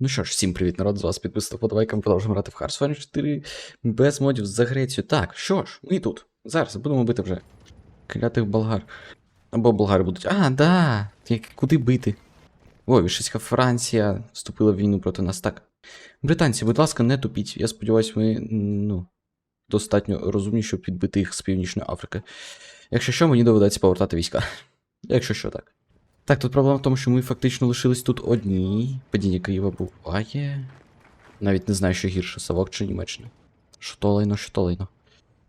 Ну що ж, всім привіт, народ, з вас подавайка, ми продовжуємо грати в Hearthstone 4 без модів з Грецію. Так, що ж, ми тут. Зараз будемо бити вже клятих болгар. Або болгари будуть. А, да! Як, куди бити? Ой, вішечка Франція вступила в війну проти нас. Так. Британці, будь ласка, не тупіть. Я сподіваюся, ми ну, достатньо розумні, щоб підбити їх з Північної Африки. Якщо що, мені доведеться повертати війська. Якщо що, так. Так, тут проблема в тому, що ми фактично лишились тут одні. Падіння Києва буває. Навіть не знаю, що гірше, Савок чи Німеччина. Що то лайно, що то лайно.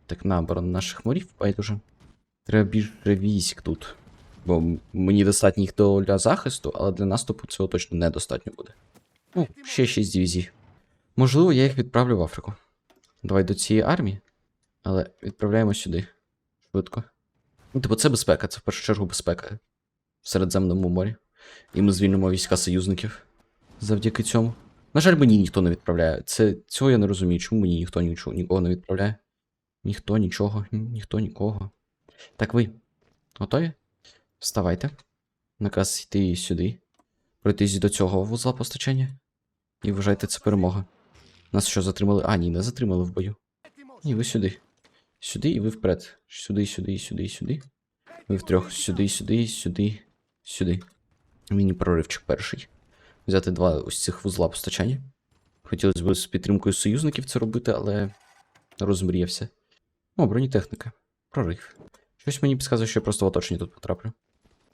Так, на оборону наших морів байдуже. Треба більше військ тут. Бо мені достатньо їх для захисту, але для наступу цього точно недостатньо буде. Ну, ще 6 дивізій. Можливо, я їх відправлю в Африку. Давай до цієї армії, але відправляємо сюди. Швидко. Ну, типу, це безпека, це в першу чергу безпека в Середземному морі. І ми звільнимо війська союзників завдяки цьому. На жаль, мені ніхто не відправляє. Це, цього я не розумію, чому мені ніхто нічого, нікого не відправляє. Ніхто нічого, ні- ніхто нікого. Так ви готові? Вставайте. Наказ йти сюди. Пройтись до цього вузла постачання. І вважайте, це перемога. Нас що затримали? А, ні, не затримали в бою. Ні, ви сюди. Сюди і ви вперед. Сюди, сюди, сюди, сюди. Ви втрьох сюди, сюди, сюди, сюди. Міні-проривчик перший. Взяти два ось цих вузла постачання. Хотілося б з підтримкою союзників це робити, але розмріявся. О, бронетехніка. Прорив. Щось мені підказує, що я просто в оточення тут потраплю.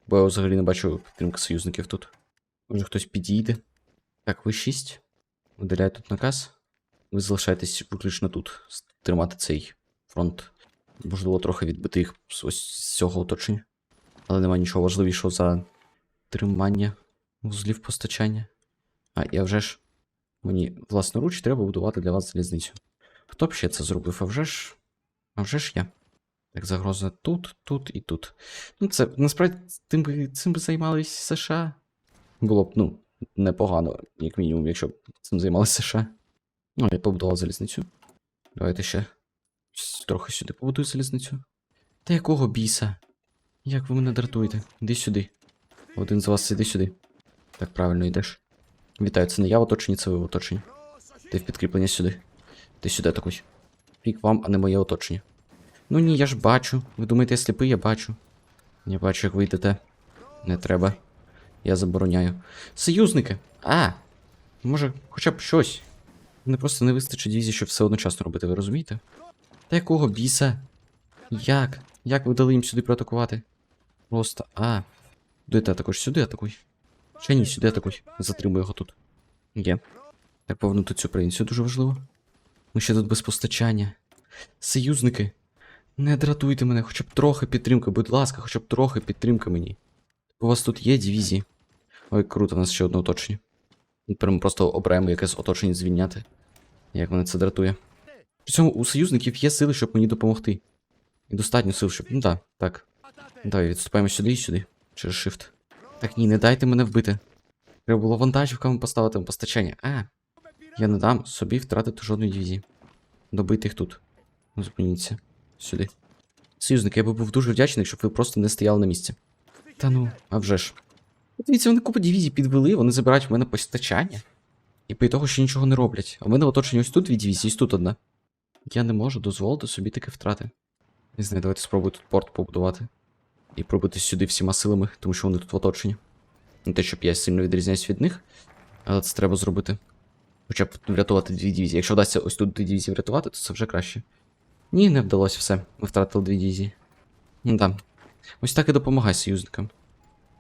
Бо я взагалі не бачу підтримки союзників тут. Може хтось підійде. Так, ви 6. Видаляю тут наказ. Ви залишаєтесь виключно тут. Тримати цей фронт. Можливо, трохи відбити їх ось з цього оточення. Але немає нічого важливішого за тримання вузлів постачання. А, і вже ж мені власноруч треба будувати для вас залізницю. Хто б ще це зробив? А вже ж. А вже ж я. Так, загроза тут, тут і тут. Ну, це насправді тим би, цим би займались США. Було б, ну, непогано, як мінімум, якщо б цим займалися США. Ну, я побудував залізницю. Давайте ще трохи сюди побудую залізницю. Та якого біса? Як ви мене дратуєте? Іди сюди. Один з вас іди сюди. Так, правильно йдеш. Вітаю, це не я в оточенні, це ви в оточенні. Ти в підкріплення сюди. Ти сюди такий. Рік вам, а не моє оточення. Ну ні, я ж бачу. Ви думаєте, я сліпий, я бачу. Я бачу, як ви йдете. Не треба. Я забороняю. Союзники! А! Може, хоча б щось. Мене просто не вистачить дивізії, щоб все одночасно робити, ви розумієте? Та якого біса? Як? Як ви дали їм сюди проатакувати? Просто. А. Куди ти атакуєш? Сюди атакуй. Ще ні, сюди атакуй. Затримуй його тут. Є. Так повернути цю провінцію дуже важливо. Ми ще тут без постачання. Союзники. Не дратуйте мене, хоча б трохи підтримки, будь ласка, хоча б трохи підтримки мені. У вас тут є дивізії. Ой, круто, у нас ще одне оточення. Тепер ми просто обираємо якесь оточення звільняти. Як мене це дратує. При цьому у союзників є сили, щоб мені допомогти. І достатньо сил, щоб. Ну так, так. Давай, відступаємо сюди і сюди. Через shift. Так ні, не дайте мене вбити. Треба було вантажівками поставити постачання. А. Я не дам собі втратити жодної дивізії. Добити їх тут. Зупиніться. Сюди. Союзники, я би був дуже вдячний, якщо б ви просто не стояли на місці. Та ну, а вже ж. Дивіться, вони купу дивізій підвели, вони забирають в мене постачання. І по того, що нічого не роблять. А в мене в оточенні ось тут дві дивізії, ось тут одна. Я не можу дозволити собі таке втрати. Не знаю, давайте спробую тут порт побудувати. І пробити сюди всіма силами, тому що вони тут в оточенні. Не те, щоб я сильно відрізняюсь від них, але це треба зробити. Хоча б врятувати дві дивізії. Якщо вдасться ось тут дві дивізії врятувати, то це вже краще. Ні, не вдалося все. Ми втратили дві дивізії. Ну да. Ось так і допомагай союзникам.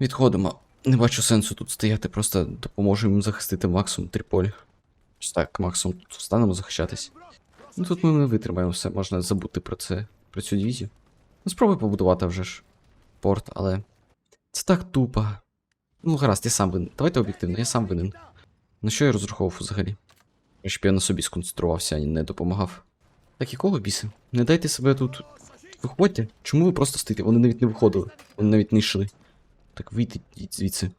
Відходимо. Не бачу сенсу тут стояти, просто допоможемо їм захистити максимум Тріполі. Ось так, максимум тут встанемо захищатись. Ну тут ми не витримаємо все, можна забути про це, про цю дивізію. Ну спробуй побудувати вже ж порт, але. Це так тупо. Ну гаразд, я сам винен. Давайте об'єктивно, я сам винен. На що я розраховував взагалі? Щоб я на собі сконцентрувався, а не допомагав. Так якого біса? Не дайте себе тут. Виходьте. Чому ви просто стоїте? Вони навіть не виходили, вони навіть не йшли. Так вийдіть звідси.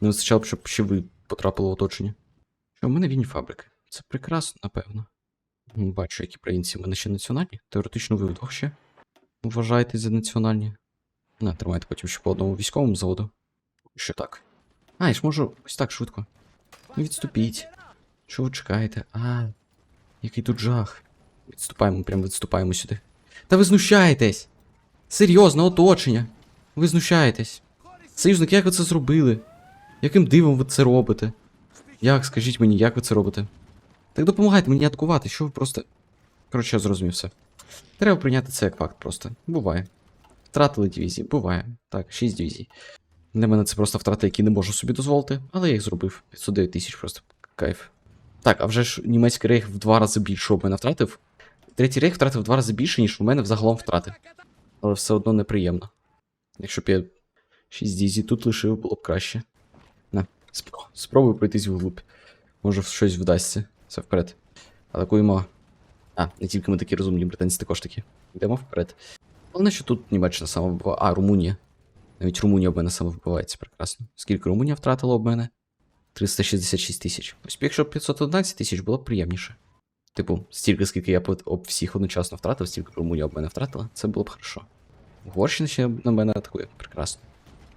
Не вистачало б, щоб ще ви потрапили в оточення. Що, в мене вільні фабрики. Це прекрасно, напевно. Бачу, які провінції в мене ще національні. Теоретично ви вдвох ще. Вважаєте за національні. На, тримайте потім ще по одному військовому заводу. Що так. А, я ж можу ось так швидко. Ну відступіть. Ви чекаєте? А, який тут жах. Відступаємо, прям відступаємо сюди. Та ви знущаєтесь! Серйозно, оточення. Ви знущаєтесь. Союзник, як ви це зробили? Яким дивом ви це робите? Як, скажіть мені, як ви це робите? Так допомагайте мені атакувати, що ви просто. Коротше, я зрозумів все. Треба прийняти це як факт просто. Буває. Втратили дивізії, буває. Так, 6 дивізій. Для мене це просто втрати, які не можу собі дозволити, але я їх зробив. 509 тисяч просто кайф. Так, а вже ж німецький рейх в два рази більше у мене втратив. Третій рейх втратив в два рази більше, ніж у мене взагалом втрати. Але все одно неприємно. Якщо б я 6 дізі тут лишив, було б краще. На, спро- спробую пройтись вглубь. Може щось вдасться. Все вперед. Атакуємо. А, не тільки ми такі розумні, британці також такі. Йдемо вперед. Головне, що тут Німеччина саме вбиває. А, Румунія. Навіть Румунія об мене саме вбивається прекрасно. Скільки Румунія втратила об мене? 366 тисяч. Ось якщо б 511 тисяч було б приємніше. Типу, стільки, скільки я об всіх одночасно втратив, стільки Румунія об мене втратила, це було б хорошо. Угорщина ще на мене атакує. Прекрасно.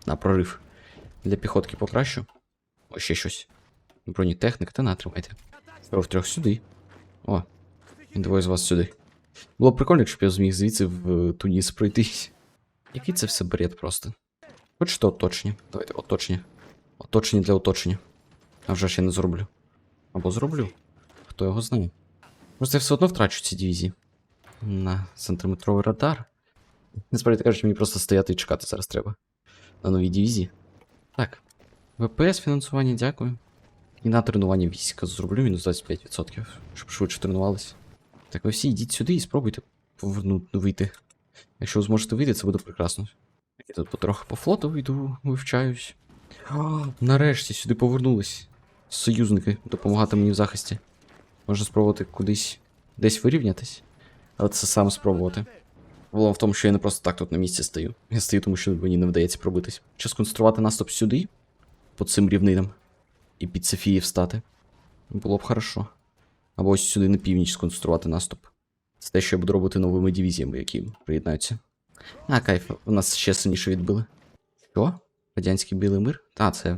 На прорив. Для піхотки покращу. Ось ще щось. Бронетехніка, та натримайте. Здоров трьох сюди. О, і двоє з вас сюди. Було б прикольно, якщо б я зміг звідси в е, Туніс пройтись. Який це все бред просто. Хочете оточення? Давайте оточення. Оточення для оточення. А вже ж я не зроблю. Або зроблю. Хто його знає. Просто я все одно втрачу ці дивізії. На сантиметровий радар. Насправді кажучи, мені просто стояти і чекати зараз треба. На новій дивізії. Так. ВПС фінансування, дякую. І на тренування війська зроблю мінус 25%, щоб швидше тренувалися. Так, ви всі йдіть сюди і спробуйте повернути вийти. Якщо ви зможете вийти, це буде прекрасно. Я тут потроху по флоту вийду, вивчаюсь. Нарешті сюди повернулись. Союзники допомагати мені в захисті. Можна спробувати кудись десь вирівнятись. Але це саме спробувати. Було в тому, що я не просто так тут на місці стою. Я стою, тому що мені не вдається пробитись. Чи сконцентрувати наступ сюди, по цим рівнинам, і під Софії встати. Було б хорошо. Або ось сюди на північ сконцентрувати наступ. Це те, що я буду робити новими дивізіями, які приєднаються. А, кайф, у нас ще сильніше відбили. Що? Радянський білий мир? Та, це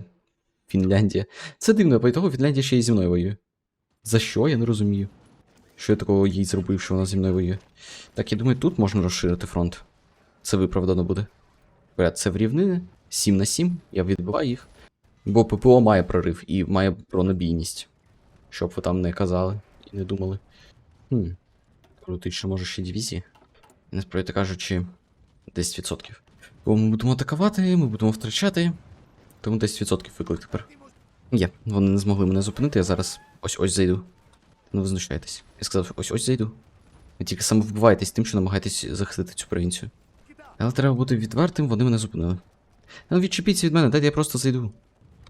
Фінляндія. Це дивно, по того Фінляндія ще й зі мною воює. За що? Я не розумію. Що я такого їй зробив, що вона зі мною воює. Так, я думаю, тут можна розширити фронт. Це виправдано буде. Це в рівнини. 7 на 7, я відбиваю їх. Бо ППО має прорив і має бронебійність. Щоб ви там не казали і не думали. Хм. Крутично, може ще дивізії. Насправді кажучи, 10%. Бо ми будемо атакувати, ми будемо втрачати. Тому 10% виклик тепер. Є, вони не змогли мене зупинити, я зараз ось-ось зайду. Ну ви знущаєтесь. Я сказав, ось-ось зайду. Ви тільки саме вбиваєтесь тим, що намагаєтесь захистити цю провінцію. Але треба бути відвертим, вони мене зупинили. Ну відчепіться від мене, дайте я просто зайду.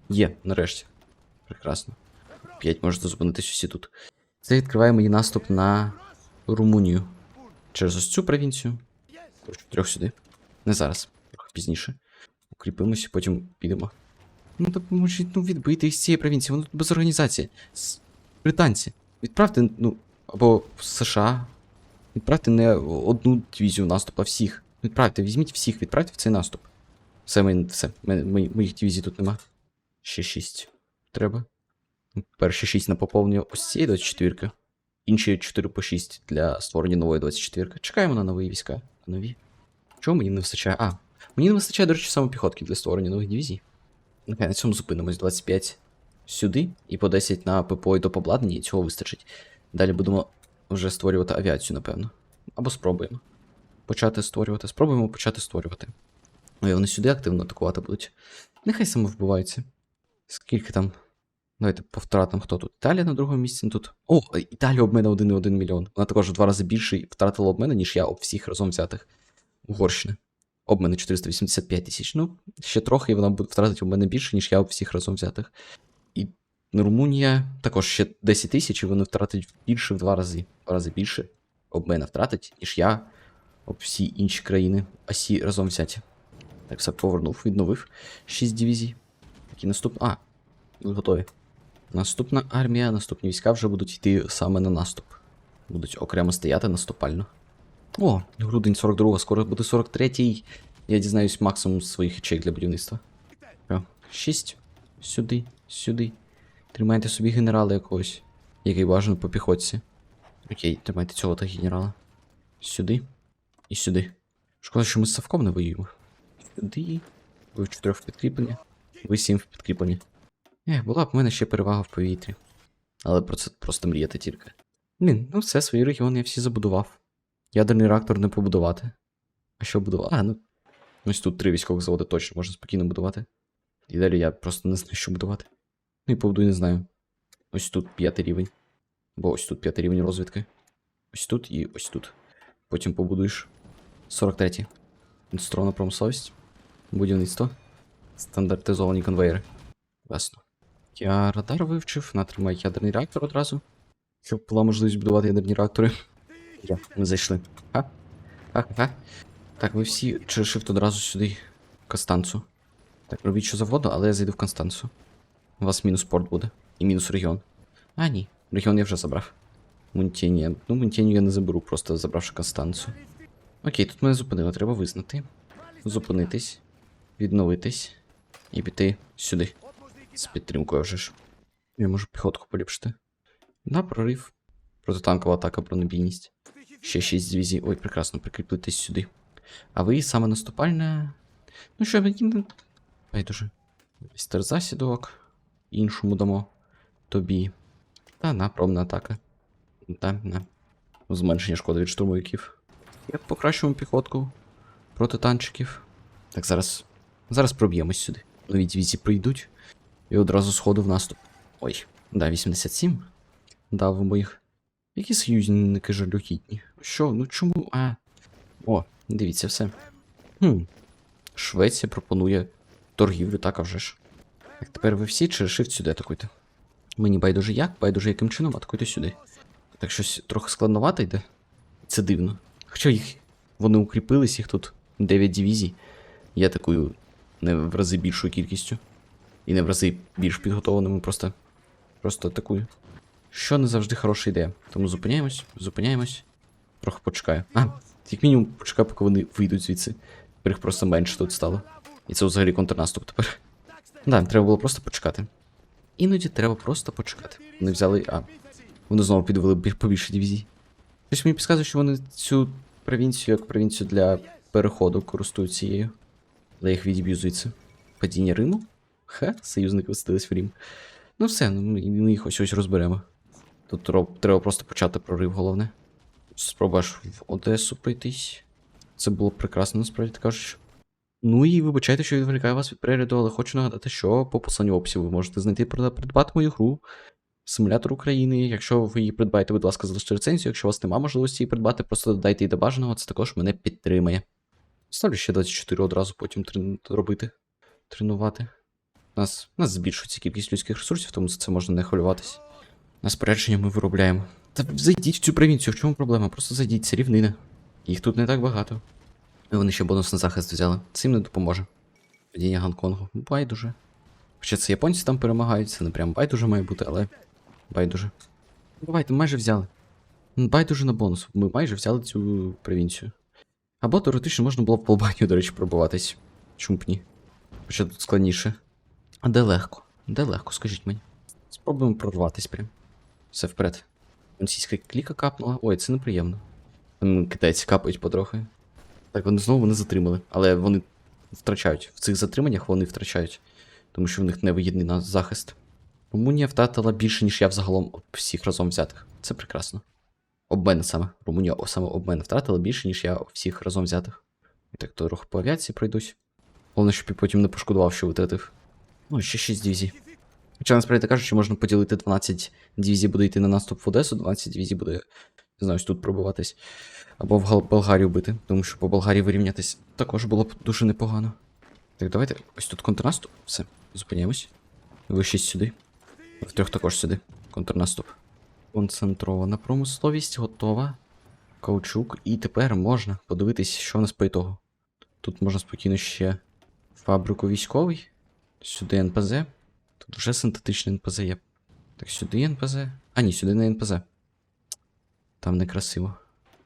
Є, нарешті. Прекрасно. П'ять можете зупинитись усі тут. Це відкриває мені наступ на Румунію. Через ось цю провінцію. Коротше, трьох сюди. Не зараз, трохи пізніше. Укріпимося, потім підемо. Ну допоможіть ну, відбити їх з цієї провінції, воно тут без організації. С... Британці. Відправте, ну, або в США. Відправте не одну дивізію наступ, а всіх. Відправте, візьміть всіх, відправте в цей наступ. Все, ми, все. Моїх дивізій тут нема. Ще шість. Треба. Перші 6 на поповнення ось цієї 24. Інші 4 по 6 для створення нової 24. Чекаємо на нові війська. Нові. Чого мені не вистачає? А, мені не вистачає, до речі, саме піхотки для створення нових дивізій. Окей, на цьому зупинимось 25 сюди і по 10 на ППО і допобладнання, і цього вистачить. Далі будемо вже створювати авіацію, напевно. Або спробуємо. Почати створювати. Спробуємо почати створювати. Ой, вони сюди активно атакувати будуть. Нехай саме. Скільки там? Давайте по втратам, хто тут? Італія на другому місці ну, тут. О, Італія об мене 1,1 мільйон. Вона також в два рази більше втратила об мене, ніж я об всіх разом взятих. Угорщини. Об мене 485 тисяч. Ну, ще трохи, і вона буде втратити об мене більше, ніж я об всіх разом взятих. І Румунія також ще 10 тисяч, і вони втратять більше в два рази. В два рази більше об мене втратить, ніж я об всі інші країни, а всі разом взяті. Так, все повернув, відновив 6 дивізій. Які наступ. А, ви готові. Наступна армія, наступні війська вже будуть йти саме на наступ. Будуть окремо стояти наступально. О, грудень 42, скоро буде 43-й. Я дізнаюсь максимум своїх ячеек для будівництва. 6. Сюди, сюди. Тримайте собі генерала якогось, який бажано по піхотці. Окей, тримайте цього та генерала. Сюди і сюди. Шкода, що ми з Савком не воюємо. Сюди. Ви в чотирьох в підкріпленні. Ви сім в підкріпленні. Ех, була б в мене ще перевага в повітрі. Але про це просто мріяти тільки. Блін, ну все, свої регіони я всі забудував. Ядерний реактор не побудувати. А що будувати? А, ну. Ось тут три військових заводи точно можна спокійно будувати. І далі я просто не знаю, що будувати. Ну і побудую, не знаю. Ось тут п'ятий рівень. Бо ось тут п'ятий рівень розвідки. Ось тут і ось тут. Потім побудуєш 43-й. Індустрована промисловість. Будівництво. Стандартизовані конвейери. Ясно. Я радар вивчив, натримай ядерний реактор одразу. Щоб була можливість будувати ядерні реактори. Я, ми зайшли. Ха? Ха-ха. Так, ви всі через shift одразу сюди. Констанцу. Так, робіть що завгодно, але я зайду в Констанцу. У вас мінус порт буде. І мінус регіон. А, ні. Регіон я вже забрав. Мунтєнія. Ну, Мунтєнію я не заберу, просто забравши Констанцу. Окей, тут мене зупинили, треба визнати. Зупинитись, відновитись і піти сюди. З підтримкою вже ж. Я можу піхотку поліпшити. На прорив. Протитанкова атака, бронебійність. Ще 6 дивізій. Ой, прекрасно, прикріплитись сюди. А ви саме наступальна. Ну що, не. Байдуже. Містер засідок. Іншому дамо. Тобі. Та на, пробна атака. Та, на. Зменшення шкоди від штурмовиків. Я покращуємо піхотку проти танчиків. Так, зараз. Зараз проб'ємось сюди. Нові дивізії прийдуть. І одразу сходу в наступ. Ой, да, 87. Дав у моїх. Які союзники жалюгідні? Що? Ну чому? А. О, дивіться все. Хм. Швеція пропонує торгівлю, так а вже ж. Так, тепер ви всі чи shift сюди атакуйте. Мені байдуже як, байдуже яким чином, атакуйте сюди. Так щось трохи складновато йде. Це дивно. Хоча їх вони укріпились, їх тут 9 дивізій. Я атакую не в рази більшою кількістю. І не в рази більш підготовленими, просто. Просто атакую. Що не завжди хороша ідея. Тому зупиняємось, зупиняємось. Трохи почекаю. А, як мінімум почекаю, поки вони вийдуть звідси. Тепер їх просто менше тут стало. І це взагалі контрнаступ тепер. Да, треба було просто почекати. Іноді треба просто почекати. Вони взяли. А. Вони знову підвели побільше дивізій. Щось мені підказує, що вони цю провінцію як провінцію для переходу користуються цією. Але їх відіб'ю звідси. Падіння Риму? Ха, союзники висадились в Рім. Ну все, ну, ми їх ось ось розберемо. Тут треба просто почати прорив, головне. Спробуєш в Одесу пройтись. Це було прекрасно, насправді ти кажеш. Ну і вибачайте, що відволікаю вас від перегляду, але хочу нагадати, що по посланню в ви можете знайти придбати мою гру. Симулятор України. Якщо ви її придбаєте, будь ласка, залиште рецензію. Якщо у вас немає можливості її придбати, просто додайте її до бажаного, це також мене підтримає. Ставлю ще 24 одразу потім трен... робити. Тренувати. У нас, у нас збільшується кількість людських ресурсів, тому за це можна не хвилюватись. На спорядження ми виробляємо. Та зайдіть в цю провінцію, в чому проблема? Просто зайдіть, це рівнина. Їх тут не так багато. І вони ще бонус на захист взяли. Це їм не допоможе. Падіння Гонконгу. Байдуже. Хоча це японці там перемагають, це не прям байдуже має бути, але. Байдуже. Давайте, майже взяли. Ну, Байдуже на бонус. Ми майже взяли цю провінцію. Або теоретично можна було б по до речі, пробуватись. Чому б ні? Хоча тут складніше. А де легко? Де легко, скажіть мені. Спробуємо прорватись прям. Все вперед. Російська кліка капнула. Ой, це неприємно. Там китайці капають потрохи. Так, вони знову вони затримали. Але вони втрачають. В цих затриманнях вони втрачають. Тому що в них невигідний на захист. Румунія втратила більше, ніж я взагалом всіх разом взятих. Це прекрасно. Обмен саме. Румунія саме обмен втратила більше, ніж я всіх разом взятих. І так, то трохи по авіації пройдусь. Головне, щоб я потім не пошкодував, що витратив. Ну, ще 6 дивізій. Хоча насправді кажучи, можна поділити 12 дивізій буде йти на наступ в Одесу, 12 дивізій буде, не знаю, тут пробиватись. Або в Болгарію бити, тому що по Болгарії вирівнятись також було б дуже непогано. Так, давайте ось тут контрнаступ. Все, зупиняємось. Ви шість сюди. В трьох також сюди. Контрнаступ. Концентрована промисловість готова. Каучук. І тепер можна подивитись, що в нас по ітогу. Тут можна спокійно ще фабрику військовий. Сюди НПЗ. Тут вже синтетичний НПЗ є. Так, сюди НПЗ. А, ні, сюди не НПЗ. Там некрасиво.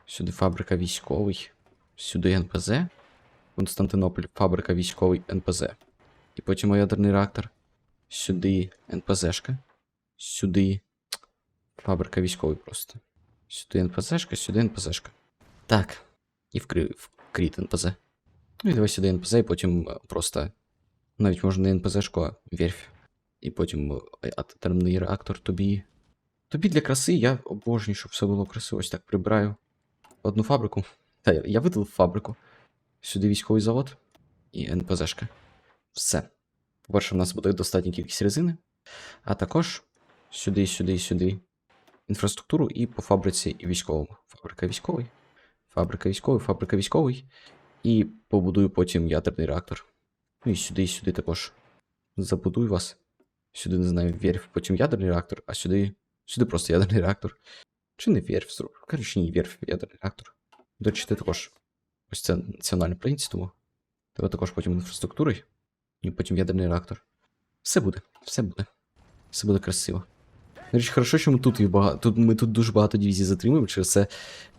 Сюди фабрика військовий. Сюди НПЗ. Константинополь, фабрика військовий НПЗ. І потім ядерний реактор. Сюди НПЗшка. Сюди. Фабрика військової просто. Сюди НПЗшка, сюди НПЗшка. Так. І в, кри... НПЗ. Ну і давай сюди НПЗ, і потім е, просто. Навіть можна не НПЗшку, а верфь. І потім е, атомний реактор тобі. Тобі для краси я обожнюю, щоб все було красиво. Ось так прибираю одну фабрику. Та я, я видалив фабрику. Сюди військовий завод і НПЗшка. Все. По-перше, в нас буде достатня кількість резини, а також сюди, сюди, сюди інфраструктуру і по фабриці і військовому. Фабрика військовий, фабрика військовий, фабрика військовий. І побудую потім ядерний реактор. Ну і сюди, і сюди також забудую вас. Сюди, не знаю, верфь, потім ядерний реактор, а сюди. Сюди просто ядерний реактор. Чи не верфь? Коротше, ні, верфь, ядерний реактор. До речі, ти також. Ось це національне прийняття, тому. Тебе також потім інфраструктурою. І потім ядерний реактор. Все буде, все буде. Все буде красиво. До речі, хорошо, що ми тут їх багато. Тут ми тут дуже багато дивізій затримуємо, через це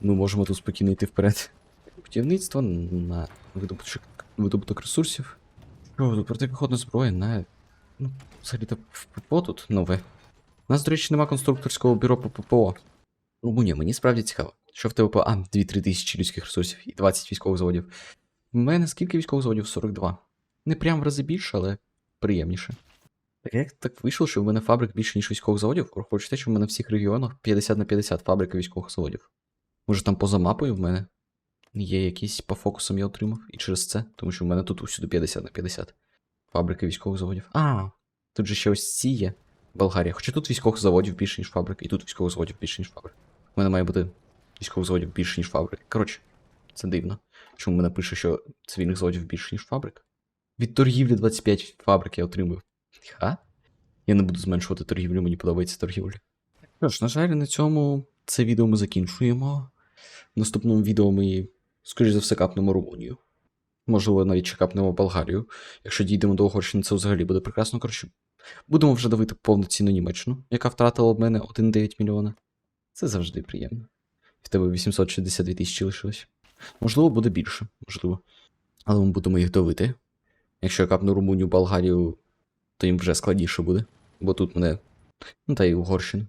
ми можемо тут спокійно йти вперед. Будівництво на видобуток ресурсів. Що тут протипіхотна зброя на. Ну, взагалі-то ППО тут нове. У нас, до речі, нема конструкторського бюро по ППО. Ну, ні, мені справді цікаво. Що в тебе по. А, 2-3 тисячі людських ресурсів і 20 військових заводів. У мене скільки військових заводів? 42. Не прям в рази більше, але приємніше. Так як так вийшло, що в мене фабрик більше, ніж військових заводів? Враховуючи те, що в мене в всіх регіонах 50 на 50 фабрики військових заводів. Може там поза мапою в мене є якісь по фокусам я отримав, і через це, тому що в мене тут усюди 50 на 50 фабрики військових заводів. А, тут же ще ось ці є. Болгарія. Хоча тут військових заводів більше, ніж фабрик, і тут військових заводів більше, ніж фабрик. У мене має бути військових заводів більше, ніж фабрик. Коротше, це дивно. Чому мене пише, що цивільних заводів більше, ніж фабрик? Від торгівлі 25 фабрик я отримую. Ха? Я не буду зменшувати торгівлю, мені подобається торгівля. Що ж, на жаль, на цьому це відео ми закінчуємо. В наступному відео ми, скоріш за все, капнемо Румунію. Можливо, навіть ще капнемо Болгарію. Якщо дійдемо до Угорщини, це взагалі буде прекрасно. Коротше, будемо вже давити повноцінну Німеччину, яка втратила в мене 1,9 мільйона. Це завжди приємно. В тебе 862 тисячі лишилось. Можливо, буде більше, можливо. Але ми будемо їх давити. Якщо я капну Румунію, Болгарію, то їм вже складніше буде. Бо тут мене. Ну та й Угорщину.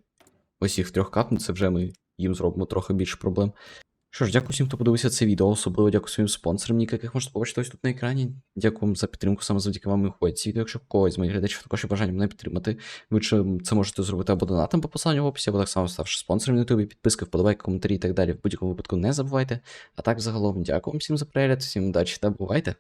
Ось їх трьох капну, це вже ми їм зробимо трохи більше проблем. Що ж, дякую всім, хто подивився це відео, особливо дякую своїм спонсорам, яких можете побачити ось тут на екрані. Дякую вам за підтримку, саме завдяки вам і ходять. ці відео. Якщо когось з моїх глядачів також є бажання мене підтримати, ви це можете зробити або донатом по посиланню в описі, або так само ставши спонсором на ютубі, підписки, вподобайки, коментарі і так далі. В будь-якому випадку не забувайте. А так, загалом, дякую всім за перегляд, всім удачі та бувайте!